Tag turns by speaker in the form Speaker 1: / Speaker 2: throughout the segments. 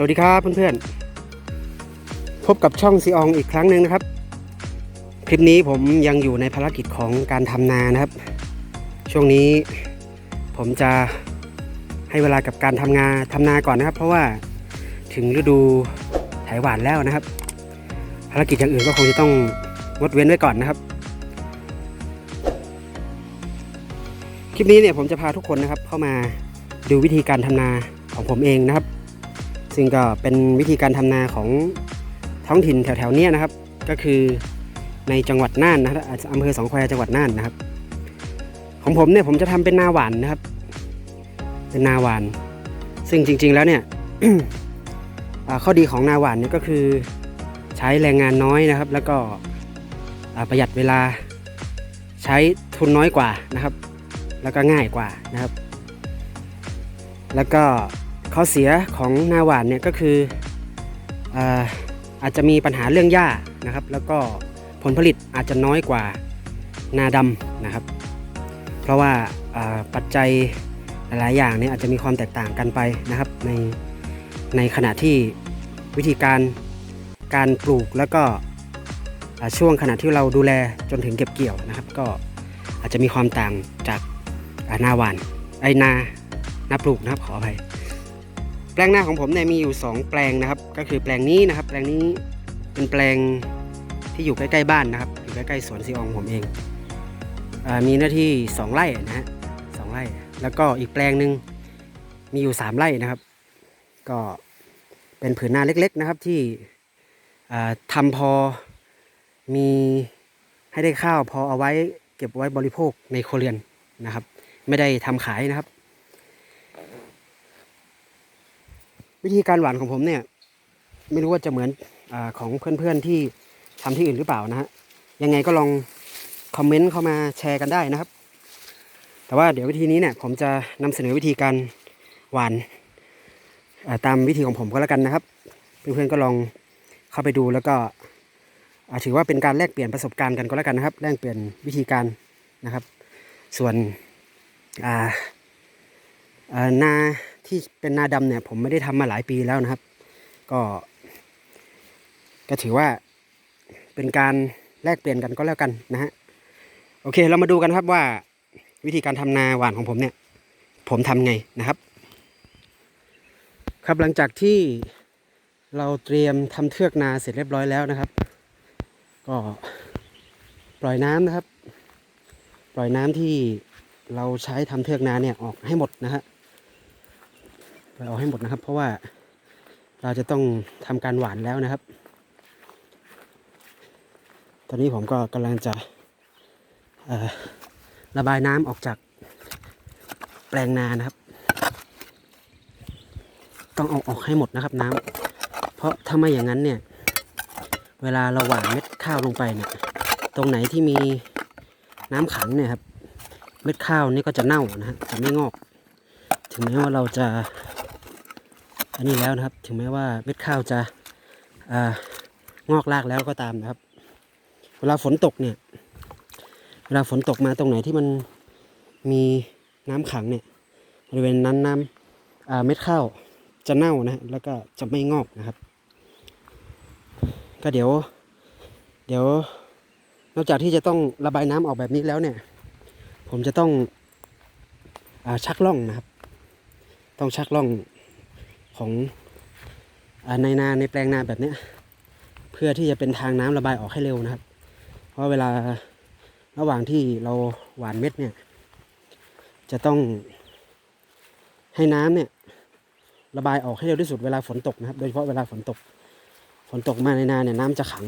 Speaker 1: สวัสดีครับเพื่อนๆ พบกับช่องซีอองอีกครั้งหนึ่งนะครับ คลิปนี้ผมยังอยู่ในภารกิจของการทำนานะครับ ช่วงนี้ผมจะให้เวลากับการทำงานทำนาก่อนนะครับ เพราะว่าถึงฤดูไถหวานแล้วนะครับ ภารกิจอย่างอื่นก็คงจะต้องงดเว้นไว้ก่อนนะครับ คลิปนี้เนี่ยผมจะพาทุกคนนะครับเข้ามาดูวิธีการทำนาของผมเองนะครับ ซึ่งก็เป็นวิธีการทำนาของท้องถิ่นแถวๆนี้นะครับ ก็คือในจังหวัดน่านนะครับอำเภอสองแควจังหวัดน่านนะครับ ของผมเนี่ยผมจะทำเป็นนาหวานนะครับ เป็นนาหวาน ซึ่งจริง ๆแล้วเนี่ยข้อดีของนาหวานเนี่ยก็คือใช้แรงงานน้อยนะครับ แล้วก็ประหยัดเวลาใช้ทุนน้อยกว่านะครับ แล้วก็ง่ายกว่านะครับ แล้วก็ ข้อเสียของนาหวานเนี่ยก็คืออาอาจจะมีปัญหาเรื่องหญ้านะครับ แล้วก็ผลผลิตอาจจะน้อยกว่านาดำนะครับ เพราะว่าาปัจจัยหลายอย่างเนี่ยอาจจะมีความแตกต่างกันไปนะครับในในขณะที่วิธีการการปลูกแล้วก็ช่วงขณะที่เราดูแลจนถึงเก็บเกี่ยวนะครับ ก็อาจจะมีความต่างจากนาหวานไอนานาปลูกนะครับขออภัย แปลงหน้าของผมเนี่ยมีอยู่ 2 แปลงนะครับ ก็คือแปลงนี้นะครับ แปลงนี้เป็นแปลงที่อยู่ใกล้ๆบ้านนะครับ อยู่ใกล้ๆสวนซีอองผมเองอมีหน้าที่ 2 ไร่นะฮะสองไร่ แล้วก็อีกแปลงหนึ่งมีอยู่ 3 ไร่นะครับ ก็เป็นผืนนาเล็กๆนะครับที่อ่าทำพอมีให้ได้ข้าวพอเอาไว้เก็บไว้บริโภคในครัวเรือนนะครับ ไม่ได้ทำขายนะครับ วิธีการหวานของผมเนี่ย ไม่รู้ว่าจะเหมือนอของเพื่อนๆที่ทำที่อื่นหรือเปล่านะฮะยังไงก็ลองคอมเมนต์เข้ามาแชร์กันได้นะครับ แต่ว่าเดี๋ยววิธีนี้เนี่ยผมจะนำเสนอวิธีการหวานตามวิธีของผมก็แล้วกันนะครับ เพื่อนๆก็ลองเข้าไปดูแล้วก็ถือว่าเป็นการแลกเปลี่ยนประสบการณ์กันก็แล้วกันนะครับ แลกเปลี่ยนวิธีการนะครับ ส่วนนา ที่เป็นนาดำเนี่ย ผมไม่ได้ทำมาหลายปีแล้วนะครับ ก็ ก็ถือว่าเป็นการแลกเปลี่ยนกันก็แล้วกันนะฮะโอเค เรามาดูกันครับว่า วิธีการทำนาหวานของผมเนี่ย ผมทำไงนะครับ ครับหลังจากที่เราเตรียมทำเทือกนาเสร็จเรียบร้อยแล้วนะครับ ก็ปล่อยน้ำนะครับ ปล่อยน้ำที่เราใช้ทำเทือกนาเนี่ยออกให้หมดนะฮะ เอาให้หมดนะครับ เพราะว่าเราจะต้องทำการหวานแล้วนะครับ ตอนนี้ผมก็กำลังจะระบายน้ำออกจากแปลงนานะครับ ต้องเอาออกให้หมดนะครับน้ำเพราะถ้าไม่อย่างนั้นเนี่ย เวลาเราหว่านเม็ดข้าวลงไปเนี่ย ตรงไหนที่มีน้ำขังเนี่ยครับ เม็ดข้าวนี่ก็จะเน่านะฮะจะไม่งอก ถึงแม้ว่าเราจะ อันนี้แล้วนะครับ ถึงแม้ว่าเม็ดข้าวจะองอกรากแล้วก็ตามนะครับ เวลาฝนตกเนี่ย เวลาฝนตกมาตรงไหนที่มันมีน้ำขังเนี่ยบริเวณนั้นน้ำเม็ดข้าวจะเน่านะแล้วก็จะไม่งอกนะครับ ก็เดี๋ยว เดี๋ยวนอกจากที่จะต้องระบายน้ำออกแบบนี้แล้วเนี่ย ผมจะต้องอชักล่องนะครับ ต้องชักล่อง ของอในนาในแปลงนาแบบเนี้ยเพื่อที่จะเป็นทางน้ำระบายออกให้เร็วนะครับ เพราะเวลาระหว่างที่เราหว่านเม็ดเนี่ย จะต้องให้น้ำเนี่ยระบายออกให้เร็วที่สุดเวลาฝนตกนะครับ โดยเฉพาะเวลาฝนตก ฝนตกมาในนาเนี่ยน้ำจะขัง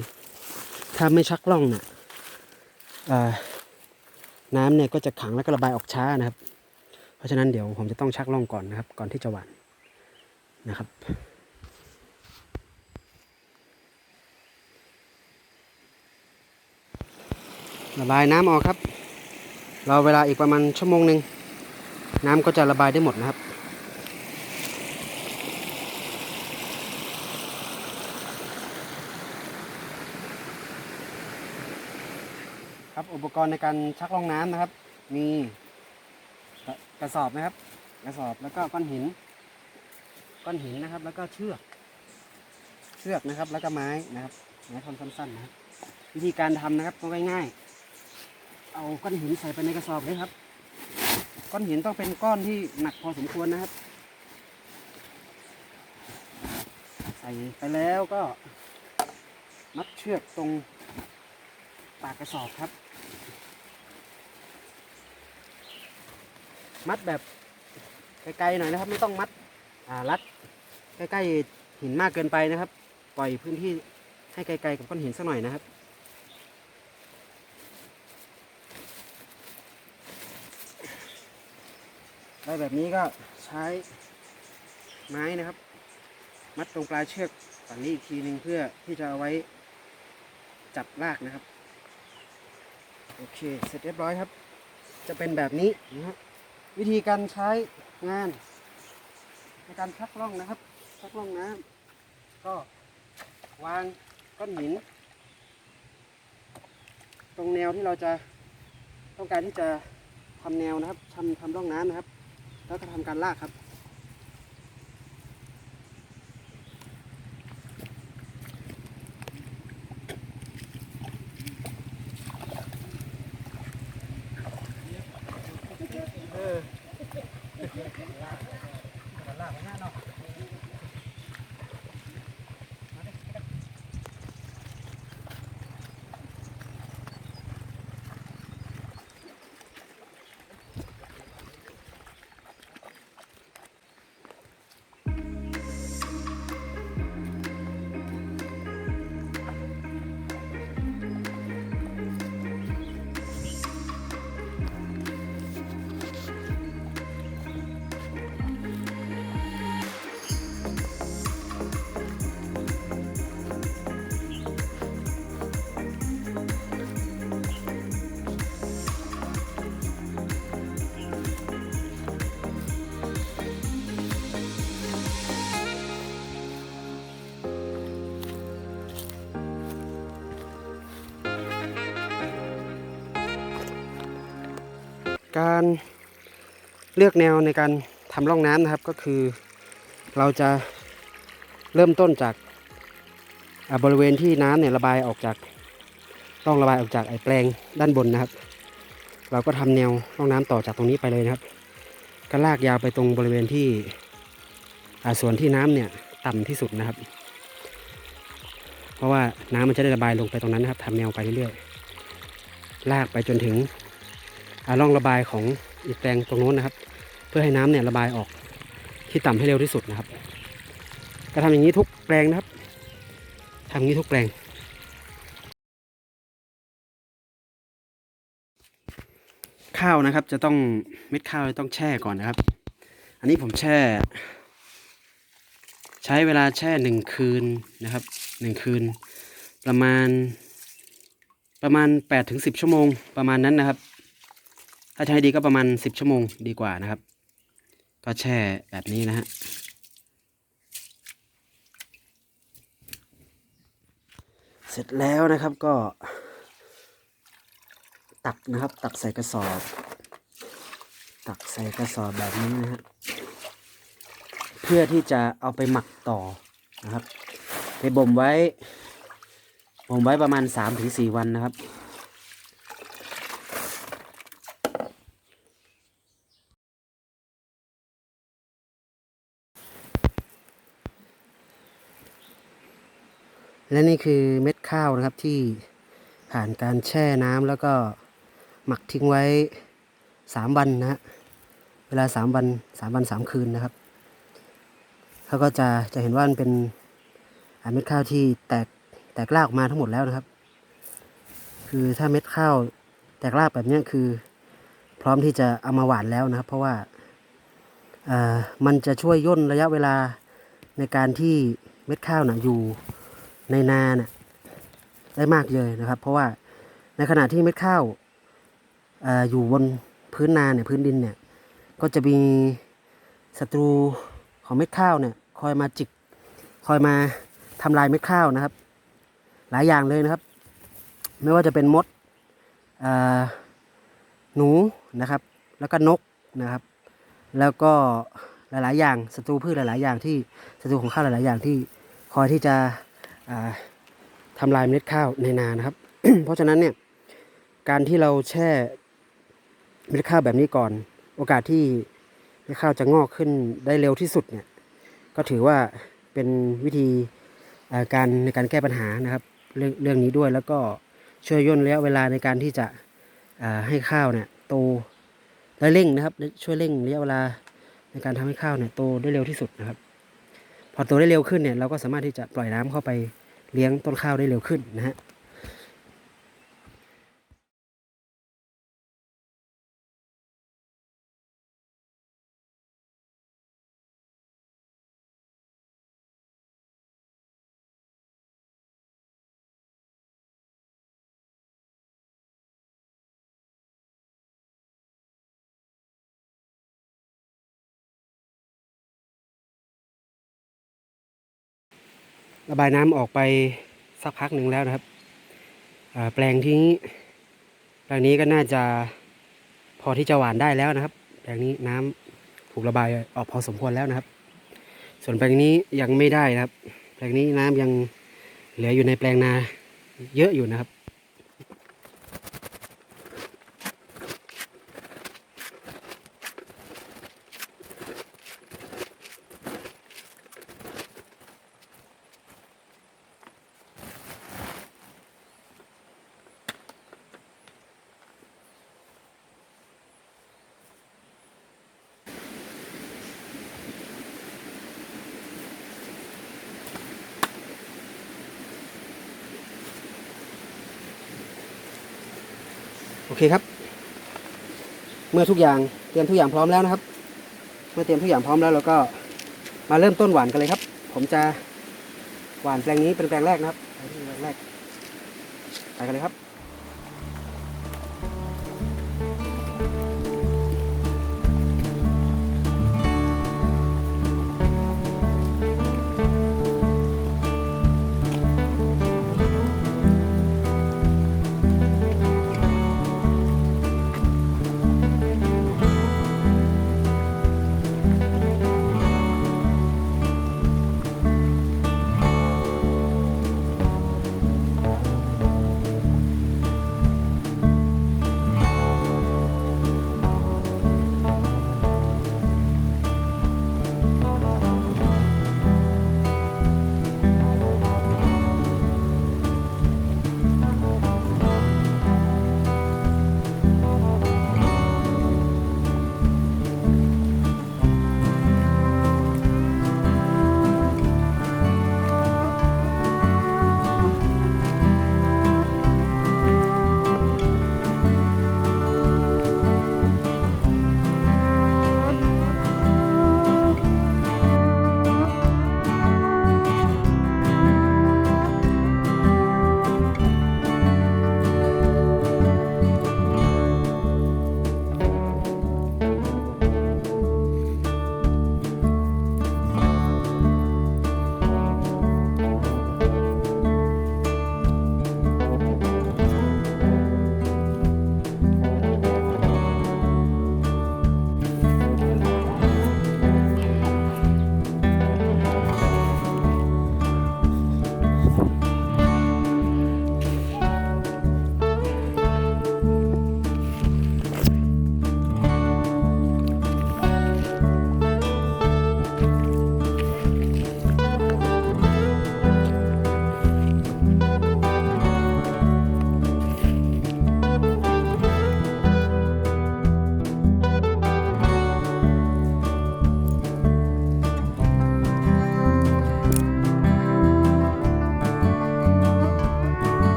Speaker 1: ถ้าไม่ชักล่องเนี่ยน้ำเนี่ยก็จะขังแล้วก็ระบายออกช้านะครับ เพราะฉะนั้นเดี๋ยวผมจะต้องชักล่องก่อนนะครับ ก่อนที่จะหว่าน นะครับ ระบายน้ำออกครับ เราเวลาอีกประมาณชั่วโมงหนึ่งน้ำก็จะระบายได้หมดนะครับครับอุปกรณ์ในการชักล่องน้ำนะครับ มีกระสอบนะครับ กระสอบแล้วก็ก้อนหิน ก้อนหินนะครับ แล้วก็เชือกเชือกนะครับ แล้วก็ไม้นะครับไม้ท่อนสั้นๆนะครับ วิธีการทำนะครับก็ง่ายๆเอาก้อนหินใส่ไปในกระสอบเลยครับ ก้อนหินต้องเป็นก้อนที่หนักพอสมควรนะครับ ใส่ไปแล้วก็ มัดเชือกตรงปากกระสอบครับ มัดแบบไกลๆหน่อยนะครับ ไม่ต้องมัด รัดใกล้ๆหินมากเกินไปนะครับ ปล่อยพื้นที่ให้ไกลๆกับก้อนหินสักหน่อยนะครับ ได้แบบนี้ก็ใช้ไม้นะครับ มัดตรงปลายเชือกฝั่งนี้อีกทีหนึ่งเพื่อที่จะเอาไว้จับลากนะครับ โอเค เสร็จเรียบร้อยครับ จะเป็นแบบนี้นะครับวิธีการใช้งาน ในการชักล่องนะครับชักล่องน้ำก็วางก้อนหิน ตรงแนวที่เราจะต้องการที่จะทำแนวนะครับทำทำร่องน้ำนะครับ แล้วก็ทำการลากครับ การเลือกแนวในการทำร่องน้ำนะครับ ก็คือเราจะเริ่มต้นจากบริเวณที่น้ำเนี่ยระบายออกจากร่องระบายออกจากไอ้แปลงด้านบนนะครับ เราก็ทำแนวร่องน้ำต่อจากตรงนี้ไปเลยนะครับ ก็ลากยาวไปตรงบริเวณที่ส่วนที่น้ำเนี่ยต่ำที่สุดนะครับ เพราะว่าน้ำมันจะได้ระบายลงไปตรงนั้นนะครับทำแนวไปเรื่อยๆลากไปจนถึง ร่องระบายของอีกแปลงตรงโน้นนะครับ เพื่อให้น้ำเนี่ยระบายออกที่ต่ำให้เร็วที่สุดนะครับก็ทำอย่างนี้ทุกแปลงนะครับทำอย่างนี้ทุกแปลง ข้าวนะครับจะต้องเม็ดข้าวต้องแช่ก่อนนะครับ อันนี้ผมแช่ ใช้เวลาแช่หนึ่งคืนนะครับหนึ่งคืน ประมาณประมาณแปดถึงสิบชั่วโมงประมาณนั้นนะครับ ถ้าใช้ดีก็ประมาณสิบชั่วโมงดีกว่านะครับ ก็แช่แบบนี้นะฮะเสร็จแล้วนะครับก็ ตักนะครับ ตักใส่กระสอบ ตักใส่กระสอบแบบนี้นะฮะเพื่อที่จะเอาไปหมักต่อนะครับไปบ่มไว้บ่มไว้ประมาณ 3-4 วันนะครับ และนี่คือเม็ดข้าวนะครับที่ผ่านการแช่น้ำแล้วก็หมักทิ้งไว้สามวันนะเวลาสามวันสามวันสามคืนนะครับเขาก็จะจะเห็นว่ามันเป็นเม็ดข้าวที่แตกแตกรากออกมาทั้งหมดแล้วนะครับ คือถ้าเม็ดข้าวแตกรากแบบนี้คือ พร้อมที่จะเอามาหว่านแล้วนะครับ เพราะว่ามันจะช่วยย่นระยะเวลาในการที่เม็ดข้าวน่ะอยู่ ในนาน่ะได้มากเลยนะครับ เพราะว่าในขณะที่เม็ดข้าวออยู่บนพื้นนาเนี่ยพื้นดินเนี่ย ก็จะมีศัตรูของเม็ดข้าวเนี่ย คอยมาจิกคอยมาทำลายเม็ดข้าวนะครับ หลายอย่างเลยนะครับ ไม่ว่าจะเป็นมดหนูนะครับ แล้วก็นกนะครับ แล้วก็หลาย ๆ อย่างศัตรูพืชหลาย ๆ อย่างที่ศัตรูของข้าวหลาย ๆ อย่างที่คอยที่จะ อ่าทำลายเมล็ดข้าวในนานะครับ เพราะฉะนั้นเนี่ยการที่เราแช่เมล็ดข้าวแบบนี้ก่อน โอกาสที่เมล็ดข้าวจะงอกขึ้นได้เร็วที่สุดเนี่ยก็ถือว่าเป็นวิธีการในการแก้ปัญหานะครับเรื่องเรื่องนี้ด้วยแล้วก็ช่วยย่นระยะเวลาในการที่จะให้ข้าวเนี่ยโตได้เร่งนะครับ ช่วยเร่งระยะเวลาในการทำให้ข้าวเนี่ยโตได้เร็วที่สุดนะครับ พอโตได้เร็วขึ้นเนี่ยเราก็สามารถที่จะปล่อยน้ำเข้าไป เลี้ยงต้นข้าวได้เร็วขึ้นนะฮะ ระบายน้ำออกไปสักพักหนึ่งแล้วนะครับแปลงที่นี้แปลงนี้ก็น่าจะพอที่จะหวานได้แล้วนะครับ แปลงนี้น้ำถูกระบายออกพอสมควรแล้วนะครับ ส่วนแปลงนี้ยังไม่ได้นะครับ แปลงนี้น้ำยังเหลืออยู่ในแปลงนาเยอะอยู่นะครับ เคครับ เมื่อทุกอย่างเตรียมทุกอย่างพร้อมแล้วนะครับ เมื่อเตรียมทุกอย่างพร้อมแล้วเราก็มาเริ่มต้นหวานกันเลยครับ ผมจะหวานแปลงนี้เป็นแปลงแรกนะครับแปลงแรกไปกันเลยครับ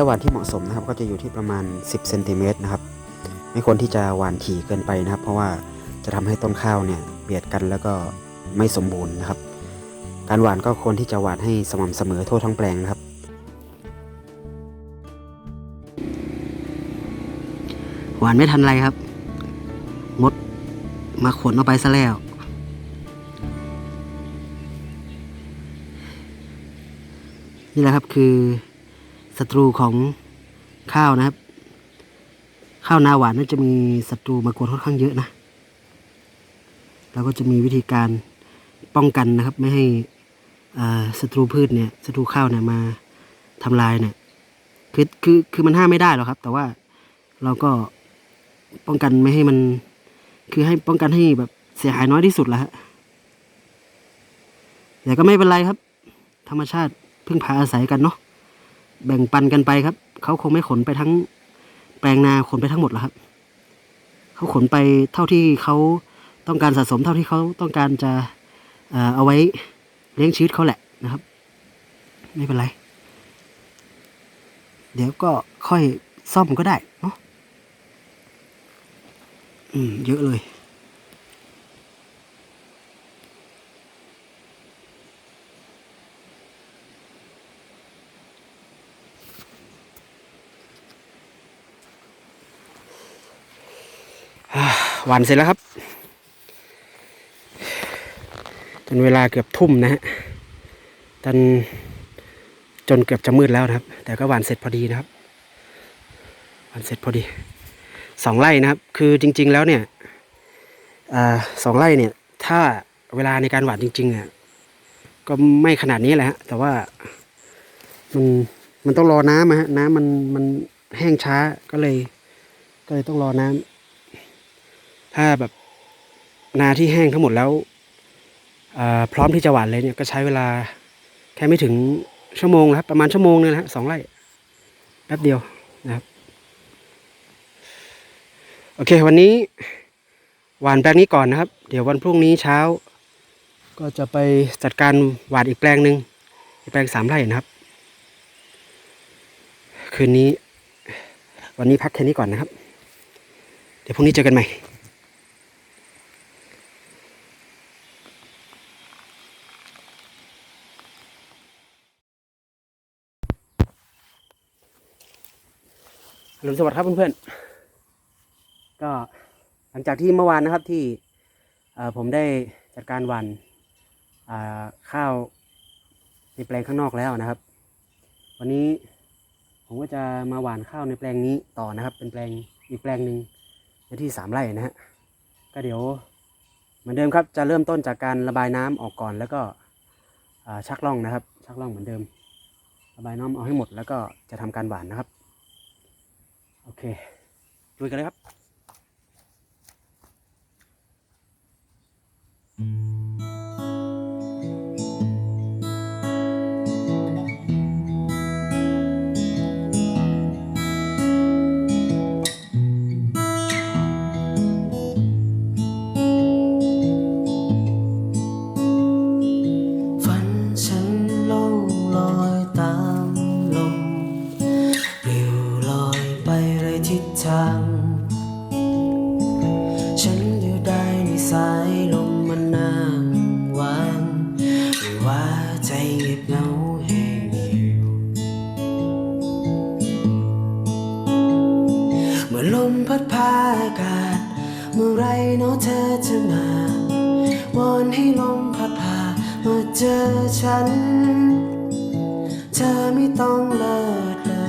Speaker 1: ระหวานที่เหมาะสมนะครับ ก็จะอยู่ที่ประมาณ 10เซนติเมตรนะครับ ไม่ควรที่จะหวานถี่เกินไปนะครับ เพราะว่าจะทำให้ต้นข้าวเนี่ยเบียดกันแล้วก็ไม่สมบูรณ์นะครับ การหวานก็ควรที่จะหวานให้สม่ำเสมอทั่วทั้งแปลงนะครับ หวานไม่ทันไรครับ มดมาขนเอาไปซะแล้วนี่แหละครับคือ ศัตรูของข้าวนะครับ ข้าวนาหวานน่าจะมีศัตรูมากวนค่อนข้างเยอะนะเราก็จะมีวิธีการป้องกันนะครับ ไม่ให้ศัตรูพืชเนี่ยศัตรูข้าวเนี่ยมาทำลายเนี่ยคือคือคือมันห้ามไม่ได้หรอกครับ แต่ว่าเราก็ป้องกันไม่ให้มัน คือให้ป้องกันให้แบบเสียหายน้อยที่สุดละฮะแต่ก็ไม่เป็นไรครับ ธรรมชาติพึ่งพาอาศัยกันเนาะ แบ่งปันกันไปครับ เขาคงไม่ขนไปทั้งแปลงนาขนไปทั้งหมดหรอกครับ เขาขนไปเท่าที่เขาต้องการสะสมเท่าที่เขาต้องการจะเอาไว้เลี้ยงชีวิตเขาแหละนะครับ ไม่เป็นไร เดี๋ยวก็ค่อยซ่อมก็ได้เนาะอืมเยอะเลย หวานเสร็จแล้วครับ จนเวลาเกือบทุ่มนะฮะจนจนเกือบจะมืดแล้วนะครับ แต่ก็หวานเสร็จพอดีนะครับ หวานเสร็จพอดีสองไร่นะครับ คือจริง ๆ แล้วเนี่ยอสองไร่เนี่ย ถ้าเวลาในการหวานจริงๆอะก็ไม่ขนาดนี้แหละฮะแต่ว่ามันมันต้องรอน้ำอะฮะน้ำมันมันแห้งช้าก็เลย ก็เลยต้องรอน้ำ ถ้าแบบนาที่แห้งทั้งหมดแล้วพร้อมที่จะหว่านเลยเนี่ยก็ใช้เวลาแค่ไม่ถึงชั่วโมงนะครับ ประมาณชั่วโมงนึงนะฮะสองไร่แป๊บเดียวนะครับ โอเค วันนี้หว่านแปลงนี้ก่อนนะครับ เดี๋ยววันพรุ่งนี้เช้า ก็จะไปจัดการหว่านอีกแปลงหนึ่งอีกแปลงสามไร่นะครับ คืนนี้ วันนี้พักแค่นี้ก่อนนะครับ เดี๋ยวพรุ่งนี้เจอกันใหม่ อรุณสวัสดิ์ครับเพื่อนๆ ก็หลังจากที่เมื่อวานนะครับที่ผมได้จัดการหวันข้าวในแปลงข้างนอกแล้วนะครับ วันนี้ผมก็จะมาหว่านข้าวในแปลงนี้ต่อนะครับ เป็นแปลงอีกแปลงหนึ่งในที่สามไร่นะฮะก็เดี๋ยวเหมือนเดิมครับจะเริ่มต้นจากการระบายน้ำออกก่อนแล้วก็ชักล่องนะครับ ชักล่องเหมือนเดิม ระบายน้ำเอาให้หมดแล้วก็จะทำการหว่านนะครับ อเคลุยกันเลยครับ
Speaker 2: ฝั ลมพัดพาอากาศ เมื่อไรนาะเธอจะมาวอนให้ลมพัดพามาเจอฉัน เธอไม่ต้องเลิศเลอ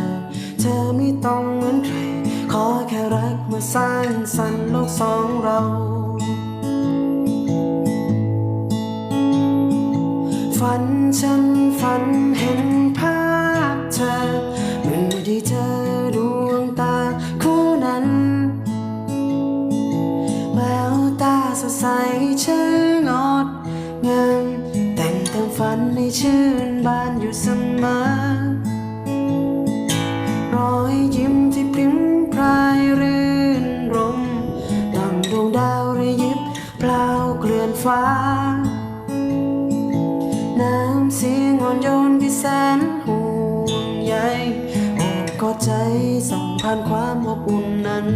Speaker 2: เธอไม่ต้องเหมือนใคร ขอแค่รักมาสร้างสรรค์โลกสองเราฝันฉันฝันเห็นภาพเธอเมื่อได้เจอ ใสชื่องดงามแต่งเติมฝันให้ชื่นบานอยู่เสมอรอยยิ้มที่พริ้มพรายรื่นรมดังดวงดาวระยิบพลาเกลื่อนฟ้า น้ำเสียงอ่อนโยนที่แสนห่วงใยโอบกอดใจส่งผ่านความอบอุ่นนั้น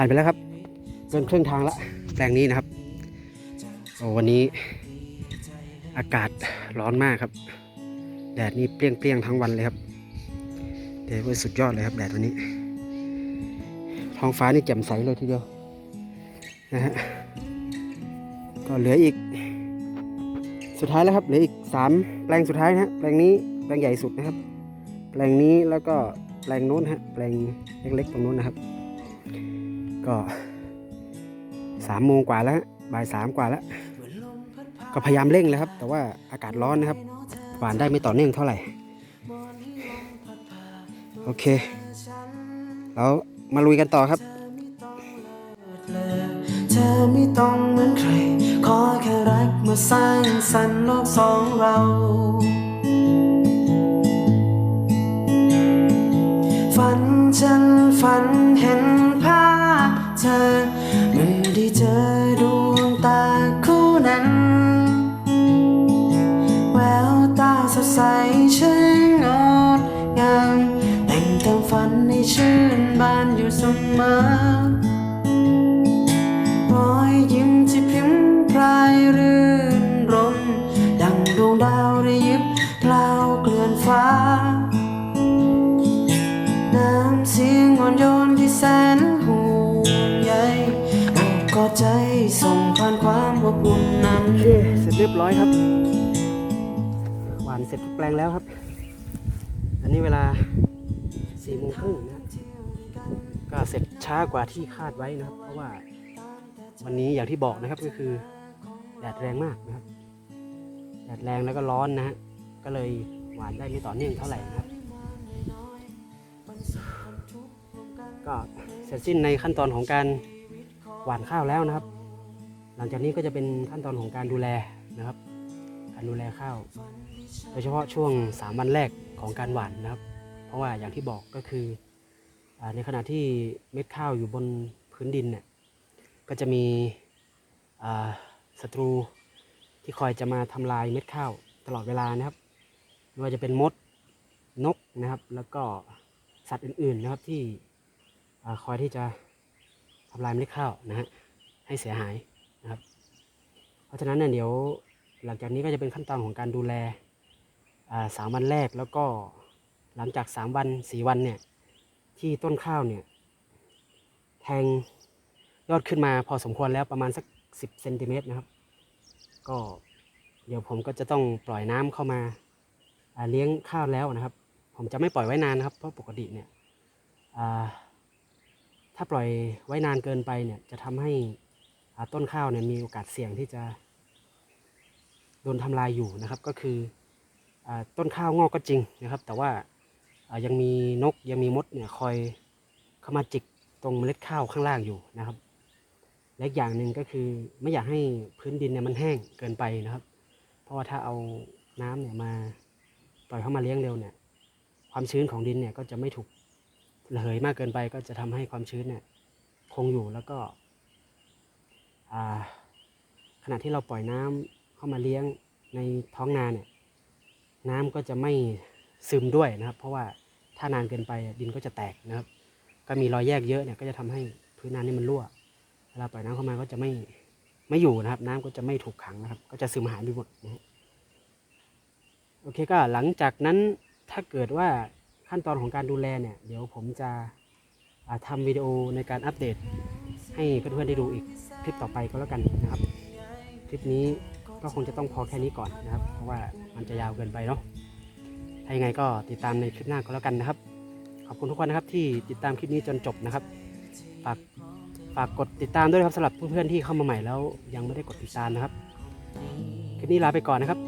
Speaker 1: ผ่านไปแล้วครับเกินครึ่งทางละแปลงนี้นะครับโอ้วันนี้อากาศร้อนมากครับ แดดนี่เปรี้ยงๆทั้งวันเลยครับแดดว่สุดยอดเลยครับแดดวันนี้ ท้องฟ้านี่แจ่มใสเลยทีเดียวนะฮะก็เหลืออีก สุดท้ายแล้วครับเหลืออีกสามแปลงสุดท้ายนะฮะแปลงนี้แปลงใหญ่สุดนะครับ แปลงนี้แล้วก็แปลงโน้นฮะแปลงเล็กๆตรงโน้นนะครับ ก็สามโมงกว่าแล้วบ่ายสามกว่าแล้ว ก็พยายามเร่งเลยครับ แต่ว่าอากาศร้อนนะครับหวานได้ไม่ต่อเนื่องเท่าไหร่ โอเค แล้วมาลุยกันต่อครับ
Speaker 2: เธอไม่ต้องเหมือนใคร ขอแค่รักมาสร้างสรรค์โลกสองเราฝันฉันฝันเห็น เธอเมื่อได้เจอดวงตาคู่นั้นแววตาสดใสช่างงดงามแต่งเติมฝันให้ชื่น ส่งผ่านความอบอุ่นนั้น
Speaker 1: โอเคเสร็จเรียบร้อยครับหวานเสร็จทุกแปลงแล้วครับ อันนี้เวลาสี่โมงครึ่งนะก็เสร็จช้ากว่าที่คาดไว้นะครับ เพราะว่าวันนี้อย่างที่บอกนะครับก็คือแดดแรงมากนะครับแดดแรงแล้วก็ร้อนนะฮะก็เลยหวานได้ไม่ต่อเนื่องเท่าไหร่นะครับ ก็เสร็จสิ้นในขั้นตอนของการหวานข้าวแล้วนะครับ หลังจากนี้ก็จะเป็นขั้นตอนของการดูแลนะครับ การดูแลข้าว โดยเฉพาะช่วง 3 วันแรกของการหว่านนะครับ เพราะว่าอย่างที่บอกก็คืออในขณะที่เม็ดข้าวอยู่บนพื้นดินเนี่ยก็จะมีศัตรูที่คอยจะมาทำลายเม็ดข้าวตลอดเวลานะครับไม่ว่าจะเป็นมดนกนะครับ แล้วก็สัตว์อื่นๆนะครับที่อคอยที่จะทำลายเม็ดข้าวนะฮะให้เสียหาย เพราะฉะนั้นเนี่ยเดี๋ยวหลังจากนี้ก็จะเป็นขั้นตอนของการดูแลสามวันแรกแล้วก็หลังจากสามวันสี่วันเนี่ยที่ต้นข้าวเนี่ยแทงยอดขึ้นมาพอสมควรแล้วประมาณสักสิบเซนติเมตรนะครับ ก็เดี๋ยวผมก็จะต้องปล่อยน้ำเข้ามาเลี้ยงข้าวแล้วนะครับ ผมจะไม่ปล่อยไว้นานนะครับ เพราะปกติเนี่ยถ้าปล่อยไว้นานเกินไปเนี่ยจะทำให้ ต้นข้าวเนี่ยมีโอกาสเสี่ยงที่จะโดนทำลายอยู่นะครับ ก็คืออต้นข้าวงอกก็จริงนะครับ แต่ว่ายังมีนกยังมีมดเนี่ยคอยเข้ามาจิกตรงเมล็ดข้าวข้างล่างอยู่นะครับ และอย่างหนึ่งก็คือไม่อยากให้พื้นดินเนี่ยมันแห้งเกินไปนะครับ เพราะว่าถ้าเอาน้ำเนี่ยมาปล่อยเข้ามาเลี้ยงเร็วเนี่ย ความชื้นของดินเนี่ยก็จะไม่ถูกระเหยมากเกินไป ก็จะทำให้ความชื้นเนี่ยคงอยู่แล้วก็ ขณะที่เราปล่อยน้ำเข้ามาเลี้ยงในท้องนาเนี่ยน้ำก็จะไม่ซึมด้วยนะครับ เพราะว่าถ้านานเกินไปดินก็จะแตกนะครับ ก็มีรอยแยกเยอะเนี่ยก็จะทำให้พื้นนานี่มันรั่วเวลาปล่อยน้ำเข้ามาก็จะไม่ไม่อยู่นะครับ น้ำก็จะไม่ถูกขังนะครับ ก็จะซึมหายไปหมดนะโอเคก็หลังจากนั้นถ้าเกิดว่าขั้นตอนของการดูแลเนี่ย เดี๋ยวผมจะอ่าทำวิดีโอในการอัปเดตให้เพื่อนๆได้ดูอีก ลิปต่อไปก็แล้วกันนะครับ คลิปนี้ก็คงจะต้องพอแค่นี้ก่อนนะครับ เพราะว่ามันจะยาวเกินไปเนาะถ้ายังไงก็ติดตามในคลิปหน้าก็แล้วกันนะครับ ขอบคุณทุกคนนะครับที่ติดตามคลิปนี้จนจบนะครับ ฝากฝากกดติดตามด้วยนะครับสำหรับเพื่อนๆที่เข้ามาใหม่แล้ว ยังไม่ได้กดติดตามนะครับ คลิปนี้ลาไปก่อนนะครับ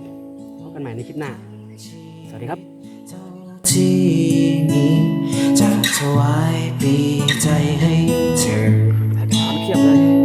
Speaker 1: พบกันใหม่ในคลิปหน้า สวัสดีครับ
Speaker 2: ที่นี้จะถวายปีใจให้เธอ
Speaker 1: ถ่ายเป็นความเครียบเลย